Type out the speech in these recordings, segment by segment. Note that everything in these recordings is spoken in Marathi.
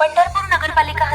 पंढरपूर नगरपालिका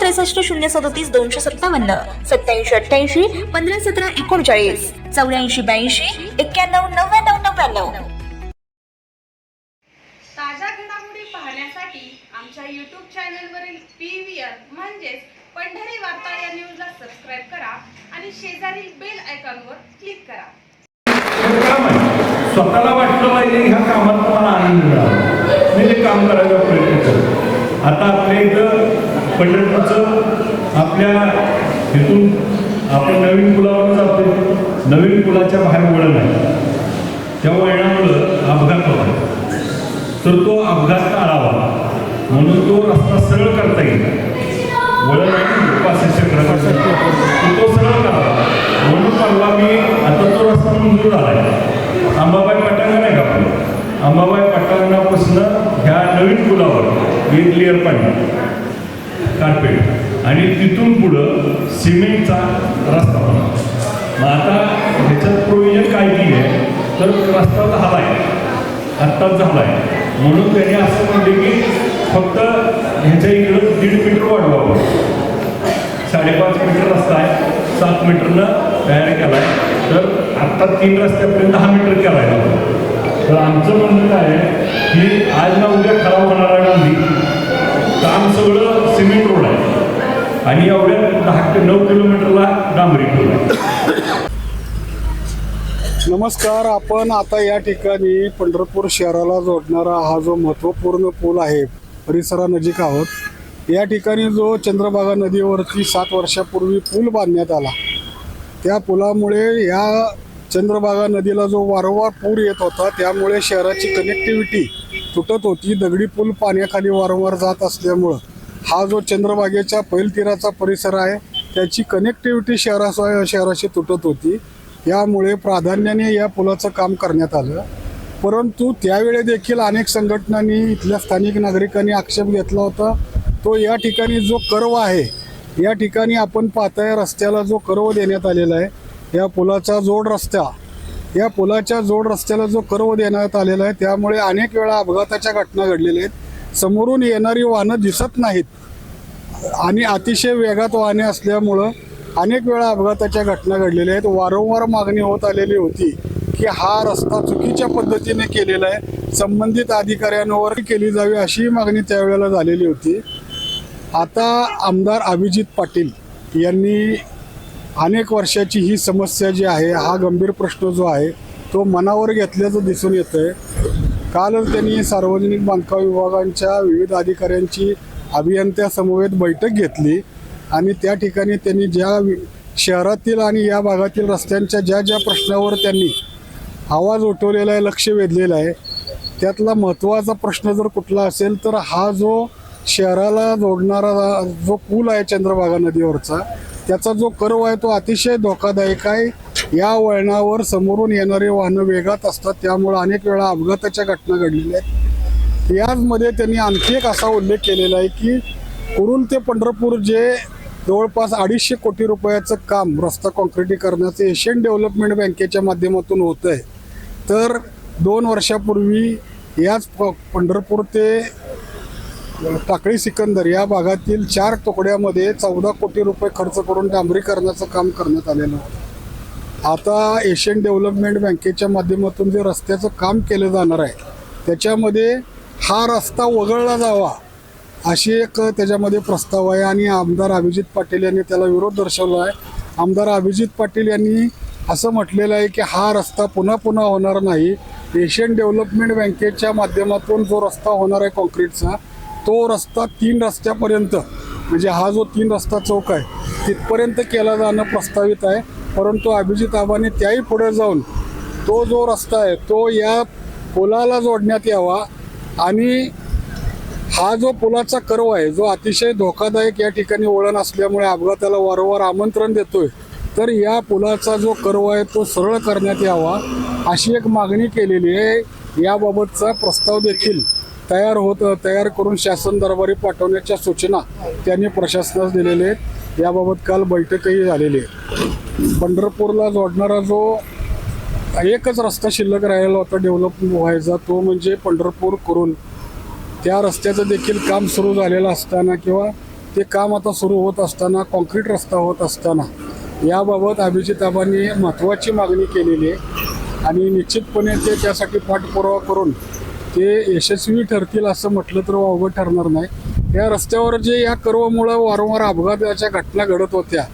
त्रेसष्ट शून्य सदोतीस दोनशे सत्तावन्न. सत्याऐंशी अठ्ठ्याऐंशी पंधरा सतरा एकोणचाळीस. चौऱ्याऐंशी ब्याऐंशी एक्क्याण्णव नव्याण्णव नव्याण्णव. ताज्या घडामोडी पाहण्यासाठी आमच्या यूट्यूब चॅनलवरील पी व्ही आर म्हणजेच पंढरी वार्ता या न्यूजला सबस्क्राईब करा आणि शेजारील बेल आयकॉनवर क्लिक करा. हे स्वतःला वाटलं पाहिजे ह्या कामात मला आनंद मिळाला. मी ते काम करायचा प्रयत्न करतो. आता आपल्या इथं पंढरपूरचं आपल्या इथून आपण नवीन पुलावर जातो नवीन पुलाच्या बाहेर वळण आहे त्या वळणामुळं अपघात होतो तर तो अपघात टाळावा. म्हणून तो रस्ता सरळ करता येईल. वळण आहे पाचशे तो सरळ करावा. म्हणून परवा मी आता तो रस्ता मंजूर आलाय अंबाबाई पटांगण आहे का आपण अंबाबाई पटांगणापासून ह्या नवीन पुलावर एक लेअर पाणी. कार्पेट आणि तिथून पुढं सिमेंटचा रस्ता होणार मग आता ह्याच्यात प्रोविजन काय केली आहे तर रस्ता झाला आहे आत्ताच झाला आहे म्हणून त्यांनी असं म्हणले की फक्त ह्याच्या इकडं दीड मीटर वाढवावं. साडेपाच मीटर रस्ता आहे सात मीटरनं तयार केला आहे तर आत्ता तीन रस्त्यापर्यंत दहा मीटर केला आहे तर आमचं म्हणणं काय आहे की आज ना उद्या खराब होणारा गांधी. काम सगळं सिमेंट रोड आहे. आणि एवढ्या दहा ते नऊ किलोमीटरला डांबरी रोड आहे. नमस्कार आपण आता या ठिकाणी पंढरपूर शहराला जोडणारा हा जो महत्त्वपूर्ण पूल आहे परिसरानजीक आहोत. या ठिकाणी जो चंद्रभागा नदीवरती सात वर्षापूर्वी पूल बांधण्यात आला. त्या पुलामुळे या चंद्रभागा नदीला जो वारंवार पूर येत होता त्यामुळे शहराची कनेक्टिव्हिटी तुटत होती. दगडी पूल पाण्याखाली वारंवार जात असल्यामुळं हा जो चंद्रभागेच्या पैलतीराचा परिसर आहे त्याची कनेक्टिव्हिटी शहरासह शहराशी तुटत होती. यामुळे प्राधान्याने या पुलाचं काम करण्यात आलं. परंतु त्यावेळी देखील अनेक संघटनांनी इथल्या स्थानिक नागरिकांनी आक्षेप घेतला होता. तो या ठिकाणी जो कर्व आहे या ठिकाणी आपण पाहताय रस्त्याला जो कर्व देण्यात आलेला आहे या पुलाचा जोड रस्ता या पुलाच्या जोड रस्त्याला जो कर्व देण्यात आलेला आहे त्यामुळे अनेक वेळा अपघाताच्या घटना घडलेल्या आहेत. समोरून येणारी वाहनं दिसत नाहीत. आणि अतिशय वेगात वाहने असल्यामुळं अनेक वेळा अपघाताच्या घटना घडलेल्या आहेत. वारंवार मागणी होत आलेली होती की हा रस्ता चुकीच्या पद्धतीने केलेला आहे. संबंधित अधिकाऱ्यांवर केली जावी अशी मागणी त्यावेळेला झालेली होती. आता आमदार अभिजित पाटील यांनी अनेक वर्षाची ही समस्या जी आहे हा गंभीर प्रश्न जो आहे तो मनावर घेतल्याचं दिसून येतं आहे कालच त्यांनी सार्वजनिक बांधकाम विभागांच्या विविध अधिकाऱ्यांची अभियंत्यासमवेत बैठक घेतली आणि त्या ठिकाणी त्यांनी ज्या शहरातील आणि या भागातील रस्त्यांच्या ज्या ज्या प्रश्नावर त्यांनी आवाज उठवलेला आहे लक्ष वेधलेलं आहे त्यातला महत्त्वाचा प्रश्न जर कुठला असेल तर हा जो शहराला जोडणारा जो पूल आहे चंद्रभागा नदीवरचा त्याचा जो कर्व आहे तो अतिशय धोकादायक आहे. या वळणावर समोरून येणारे वाहनं वेगात असतात. त्यामुळे अनेक वेळा अपघाताच्या घटना घडलेल्या आहेत. याचमध्ये त्यांनी आणखी एक असा उल्लेख केलेला आहे की कुरुल ते पंढरपूर जे जवळपास अडीचशे कोटी रुपयाचं काम रस्ता कॉन्क्रिटीकरणाचं एशियन डेव्हलपमेंट बँकेच्या माध्यमातून होतं आहे तर दोन वर्षापूर्वी याच प- पंढरपूर ते टाकळी सिकंदर या भागातील चार तुकड्यामध्ये चौदा कोटी रुपये खर्च करून डांबरीकरणाचं काम करण्यात आलेलं होतं. आता एशियन डेव्हलपमेंट बँकेच्या माध्यमातून जे रस्त्याचं काम केलं जाणार आहे त्याच्यामध्ये हा रस्ता वगळला जावा अशी एक त्याच्यामध्ये प्रस्ताव आहे आणि आमदार अभिजित पाटील यांनी त्याला विरोध दर्शवला आहे. आमदार अभिजित पाटील यांनी असं म्हटलेलं आहे की हा रस्ता पुन्हा पुन्हा होणार नाही. एशियन डेव्हलपमेंट बँकेच्या माध्यमातून जो रस्ता होणार आहे कॉन्क्रीटचा तो रस्ता तीन रस्त्यापर्यंत म्हणजे हा जो तीन रस्ता चौक आहे तिथपर्यंत केला जाणं प्रस्तावित आहे. परंतु अभिजित आबांनी त्याही पुढे जाऊन तो जो रस्ता आहे तो या पुलाला जोडण्यात यावा आणि हा जो पुलाचा कर्व आहे जो अतिशय धोकादायक या ठिकाणी वळण असल्यामुळे अपघाताला वारंवार आमंत्रण देतोय तर या पुलाचा जो कर्व आहे तो सरळ करण्यात यावा अशी एक मागणी केलेली आहे. याबाबतचा प्रस्ताव देखील तयार होत तयार करून शासन दरबारी पाठवण्याच्या सूचना त्यांनी प्रशासनास दिलेल्या आहेत. याबाबत काल बैठकही झालेली आहे. पंढरपूरला जोडणारा जो एकच रस्ता शिल्लक राहिलेला होता डेव्हलप व्हायचा तो म्हणजे पंढरपूर करून त्या रस्त्याचं देखील काम सुरू झालेलं असताना किंवा ते काम आता सुरू होत असताना कॉन्क्रीट रस्ता होत असताना याबाबत अभिजिताबांनी महत्त्वाची मागणी केलेली आहे. आणि निश्चितपणे ते त्यासाठी पाठपुरावा करून ते यशस्वी ठरतील असं म्हटलं तर वावगं ठरणार नाही. या रस्त्यावर जे या कर्वमुळं वारंवार अपघाताच्या घटना घडत होत्या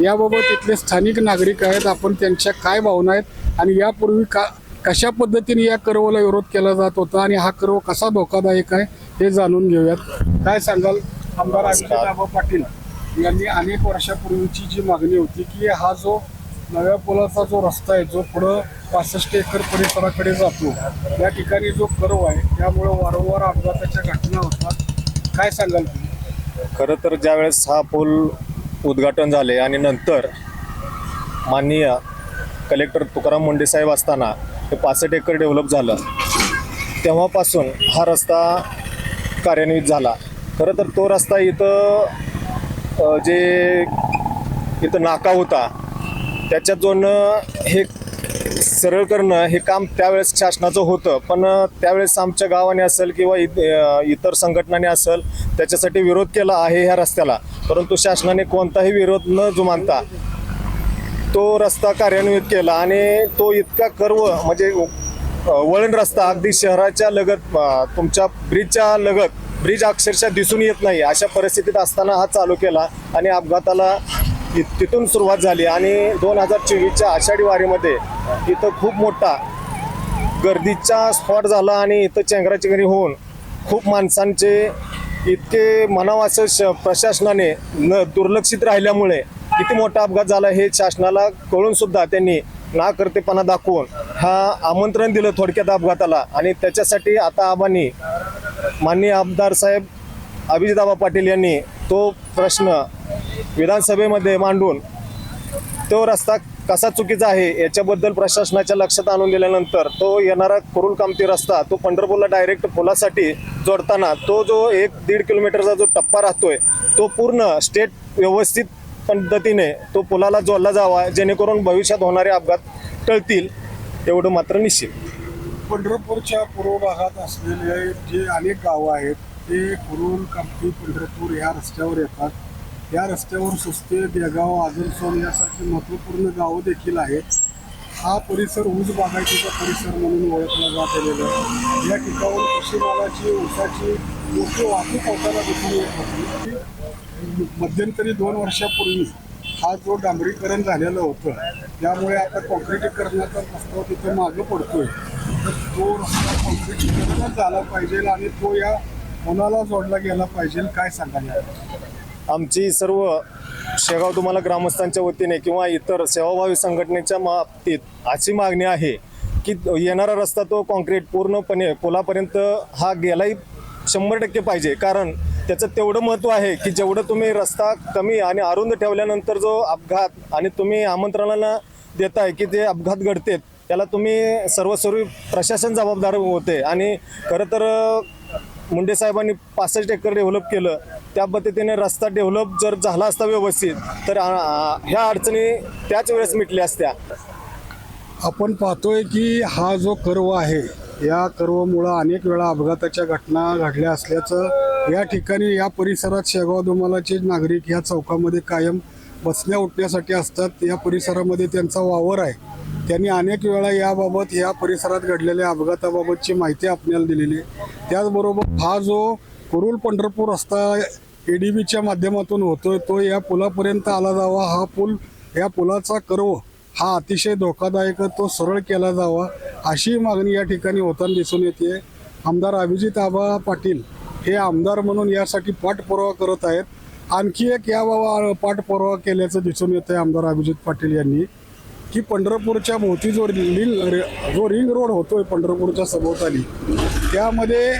याबाबत इथले स्थानिक नागरिक आहेत. आपण त्यांच्या काय भावना आहेत आणि यापूर्वी का कशा पद्धतीने या कर्वला विरोध केला जात होता आणि हा कर्व कसा धोकादायक आहे हे जाणून घेऊयात. काय सांगाल? आमदार अभिजितबाबा पाटील यांनी अनेक वर्षापूर्वीची जी मागणी होती की हा जो नव्या पुलाचा जो रस्ता आहे जो पुढं पासष्ट एकर परिसराकडे जातो या ठिकाणी जो कर्व आहे त्यामुळे वारंवार अपघाताच्या घटना होतात. काय सांगाल तुम्ही? खरं तर ज्यावेळेस हा पूल उद्घाटन झाले आणि नंतर माननीय कलेक्टर तुकाराम मुंडे साहेब असताना हे पासष्ट एकर डेव्हलप झालं तेव्हापासून हा रस्ता कार्यान्वित झाला. खरं तर तो रस्ता इथं जे इथं नाका होता त्याच्यात हे सरळ करणं हे काम त्यावेळेस शासनाचं होतं. पण त्यावेळेस आमच्या गावाने असेल किंवा इतर संघटनाने असेल त्याच्यासाठी विरोध केला आहे ह्या रस्त्याला. परंतु शासनाने कोणताही विरोध न जुमानता तो रस्ता कार्यान्वित केला आणि तो इतका कर्व म्हणजे वळण रस्ता अगदी शहराच्या लगत तुमच्या ब्रिजच्या लगत ब्रिज अक्षरशः दिसून येत नाही. अशा परिस्थितीत असताना हा चालू केला आणि अपघाताला ति- तिथून सुरुवात झाली आणि दोन हजार चोवीसच्या आषाढी वारीमध्ये इथं खूप मोठा गर्दीचा स्पॉट झाला आणि इथं चेंगराचेंगरी होऊन खूप माणसांचे इतके म्हणावं श प्रशासनाने न दुर्लक्षित राहिल्यामुळे किती मोठा अपघात झाला हे शासनाला कळून सुद्धा त्यांनी नाकर्तेपणा दाखवून हा आमंत्रण दिलं थोडक्यात अपघाताला. आणि त्याच्यासाठी आता आबांनी माननीय आमदार साहेब अभिजिताबा पाटील यांनी तो प्रश्न विधानसभेमध्ये मांडून तो रस्ता कसा चुकीचा आहे याच्याबद्दल प्रशासनाच्या लक्षात आणून दिल्यानंतर तो येणारा कुरुल कामती रस्ता तो पंढरपूरला डायरेक्ट पुलासाठी जोडताना तो जो एक दीड किलोमीटरचा जो टप्पा राहतोय तो पूर्ण स्टेट व्यवस्थित पद्धतीने तो पुलाला जोडला जावा जेणेकरून भविष्यात होणारे अपघात टळतील एवढं मात्र निश्चित. पंढरपूरच्या पूर्व भागात असलेले जे अनेक गावं आहेत ते कुरुल कामती पंढरपूर या रस्त्यावर येतात. या रस्त्यावर सुस्ते देगाव आजरसोन यासारखी महत्त्वपूर्ण गावं देखील आहेत. हा परिसर ऊस बागायतीचा परिसर म्हणून ओळखला जात आलेला आहे. या ठिकाणी कृषी मालाची ऊसाची मोठी वाहतूक होताना दिसून येत होती. मध्यंतरी दोन वर्षापूर्वी हा जो डांबरीकरण झालेलं होतं त्यामुळे आता कॉन्क्रिटीकरणाचा प्रस्ताव तिथे मागं पडतोय. तर तो रस्ता कॉन्क्रिटीकरणच झाला पाहिजे आणि तो या मनाला जोडला गेला पाहिजे काय सांगायला आमची सर्व शेगाव तुम्हाला ग्रामस्थांच्या वतीने किंवा इतर सेवाभावी संघटनेच्या बाबतीत अशी मागणी आहे की येणारा रस्ता तो कॉन्क्रीट पूर्णपणे पुलापर्यंत हा गेलाही शंभर टक्के पाहिजे. कारण त्याचं तेवढं महत्त्व आहे की जेवढं तुम्ही रस्ता कमी आणि अरुंद ठेवल्यानंतर जो अपघात आणि तुम्ही आमंत्रणाला देताय की जे अपघात घडतेत त्याला तुम्ही सर्वस्वरूपी प्रशासन जबाबदार होते. आणि खरं तर मुंडे साहेबांनी पासष्ट एकर डेव्हलप केलं त्या पद्धतीने रस्ता डेव्हलप जर झाला असता व्यवस्थित तर ह्या अडचणी त्याच वेळेस मिटल्या असत्या. आपण पाहतोय की हा जो कर्व आहे या कर्वमुळं अनेक वेळा अपघाताच्या घटना घडल्या असल्याचं या ठिकाणी या परिसरात शेगाव दुमालाचे नागरिक या चौकामध्ये कायम बसण्या उठण्यासाठी असतात. या परिसरामध्ये त्यांचा वावर आहे. त्यांनी अनेक वेळा याबाबत या परिसरात घडलेल्या अपघाताबाबतची माहिती आपल्याला दिलेली आहे. त्याचबरोबर हा जो कुरुल पंढरपूर रस्ता ए डी बीच्या माध्यमातून होतोय तो या पुलापर्यंत आला जावा. हा पूल या पुलाचा कर्व हा अतिशय धोकादायक तो सरळ केला जावा अशी मागणी या ठिकाणी होताना दिसून येते आमदार अभिजित आबा पाटील हे आमदार म्हणून यासाठी पाठपुरावा करत आहेत. आणखी एक या बाबा पाठपुरावा केल्याचं दिसून येतं आहे आमदार अभिजित पाटील यांनी की पंढरपूरच्या भोवती जो रिंग जो रिंग रोड होतोय पंढरपूरच्या सभोवताली त्यामध्ये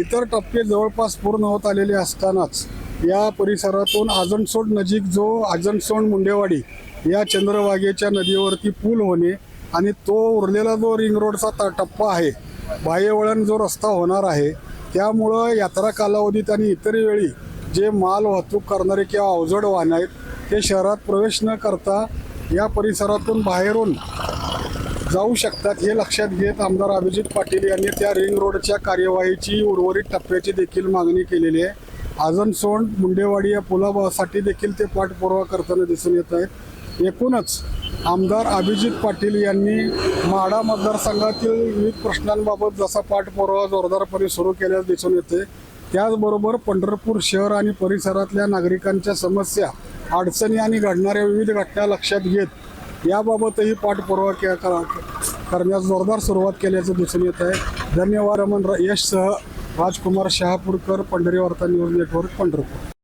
इतर टप्पे जवळपास पूर्ण होत आलेले असतानाच या परिसरातून आजनसोड नजीक जो आजनसोड मुंडेवाडी या चंद्रवागेच्या नदीवरती पूल होणे आणि तो उरलेला जो रिंग रोडचा ता- टप्पा आहे बाह्यवळण जो रस्ता होणार आहे त्यामुळं यात्रा कालावधीत आणि इतर वेळी जे माल वाहतूक करणारे किंवा अवजड वाहन आहेत ते शहरात प्रवेश न करता या परिसरातून बाहेरून जाऊ शकतात हे लक्षात घेत आमदार अभिजित पाटील यांनी त्या रिंग रोडच्या कार्यवाहीची उर्वरित टप्प्याची देखील मागणी केलेली आहे. आजनसोंड मुंडेवाडी या पुलासाठी देखील ते पाठपुरावा करताना दिसून येत आहेत. एकूणच आमदार अभिजित पाटील यांनी माडा मतदारसंघातील विविध प्रश्नांबाबत जसा पाठपुरावा जोरदारपणे सुरू केल्यास दिसून येते त्याचबरोबर पंढरपूर शहर आणि परिसरातल्या नागरिकांच्या समस्या अडचणी आणि घडणाऱ्या विविध घटना लक्षात घेत याबाबतही पाठपुरावा के- करण्यास जोरदार सुरुवात केल्याचं दिसून येत आहे. धन्यवाद रमण यशसह राजकुमार शहापूरकर पंढरी वार्ता न्यूज नेटवर्क पंढरपूर.